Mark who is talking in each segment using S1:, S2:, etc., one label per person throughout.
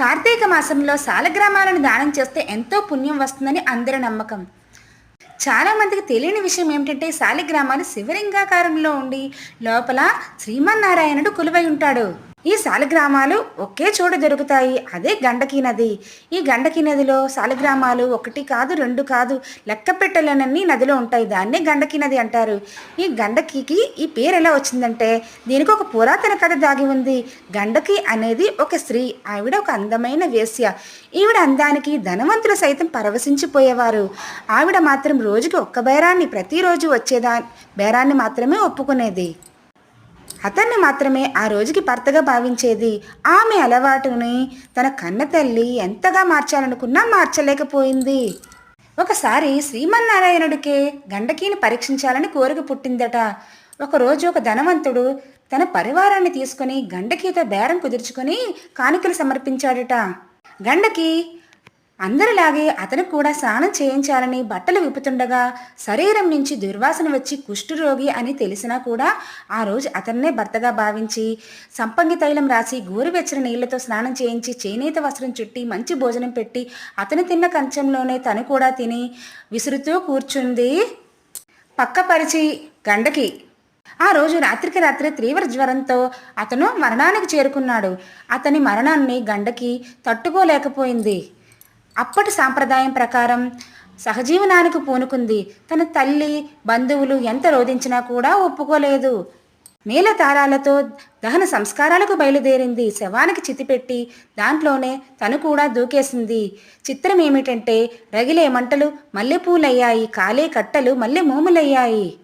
S1: కార్తీక మాసంలో సాలగ్రామాలను దానం చేస్తే ఎంతో పుణ్యం వస్తుందని అందరి నమ్మకం. చాలామందికి తెలియని విషయం ఏమిటంటే శాలిగ్రామాలు శివలింగాకారంలో ఉండి లోపల శ్రీమన్నారాయణుడు కొలువై ఉంటాడు. ఈ శాలిగ్రామాలు ఒకే చోట దొరుకుతాయి. అదే గండకీ నది. ఈ గండకీ నదిలో శాలిగ్రామాలు ఒకటి కాదు రెండు కాదు లెక్కపెట్టలేనన్నీ నదిలో ఉంటాయి. దాన్నే గండకీ నది అంటారు. ఈ గండకీకి ఈ పేరు ఎలా వచ్చిందంటే దీనికి ఒక పురాతన కథ దాగి ఉంది. గండకి అనేది ఒక స్త్రీ ఆవిడ ఒక అందమైన వేశ్య. ఈవిడ అందానికి ధనవంతులు సైతం పరవశించిపోయేవారు. ఆవిడ మాత్రం రోజుకి ఒక్క బేరాన్ని ప్రతిరోజు వచ్చేదా బేరాన్ని మాత్రమే ఒప్పుకునేది. అతన్ని మాత్రమే ఆ రోజుకి భర్తగా భావించేది. ఆమె అలవాటుని తన కన్న తల్లి ఎంతగా మార్చాలనుకున్నా మార్చలేకపోయింది. ఒకసారి శ్రీమన్నారాయణుడికే గండకీని పరీక్షించాలని కోరిక పుట్టిందట. ఒకరోజు ఒక ధనవంతుడు తన పరివారాన్ని తీసుకుని గండకీతో బేరం కుదుర్చుకొని కానుకలు సమర్పించాడట. గండకి అందరిలాగే అతను కూడా స్నానం చేయించాలని బట్టలు విప్పుతుండగా శరీరం నుంచి దుర్వాసన వచ్చి కుష్ఠరోగి అని తెలిసినా కూడా ఆ రోజు అతన్నే భర్తగా భావించి సంపంగి తైలం రాసి గోరువెచ్చని నీళ్ళతో స్నానం చేయించి చేనేత వస్త్రం చుట్టి మంచి భోజనం పెట్టి అతను తిన్న కంచంలోనే తను కూడా తిని విసురుతూ కూర్చుంది. పక్కపరిచి గండకి. ఆ రోజు రాత్రికి రాత్రి తీవ్ర జ్వరంతో అతను మరణానికి చేరుకున్నాడు. అతని మరణాన్ని గండకి తట్టుకోలేకపోయింది. అప్పటి సాంప్రదాయం ప్రకారం సహజీవనానికి పూనుకుంది. తన తల్లి బంధువులు ఎంత రోధించినా కూడా ఒప్పుకోలేదు. మేల తారాలతో దహన సంస్కారాలకు బయలుదేరింది. శవానికి చితిపెట్టి దాంట్లోనే తను కూడా దూకేసింది. చిత్రం ఏమిటంటే రగిలే మంటలు మల్లెపూలయ్యాయి కాలే కట్టలు మల్లె మోములయ్యాయి.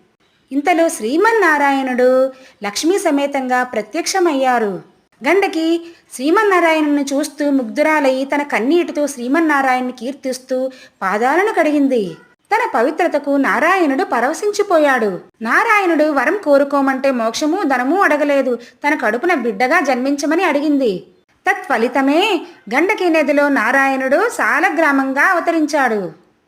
S1: ఇంతలో శ్రీమన్నారాయణుడు లక్ష్మీ సమేతంగా ప్రత్యక్షమయ్యారు. గండకి శ్రీమన్నారాయణుని చూస్తూ ముగ్ధురాలై తన కన్నీటితో శ్రీమన్నారాయణ్ణి కీర్తిస్తూ పాదాలను కడిగింది. తన పవిత్రతకు నారాయణుడు పరవశించిపోయాడు. నారాయణుడు వరం కోరుకోమంటే మోక్షము ధనము అడగలేదు. తన కడుపున బిడ్డగా జన్మించమని అడిగింది. తత్ఫలితమే గండకీ నదిలో నారాయణుడు సాలగ్రామంగా అవతరించాడు.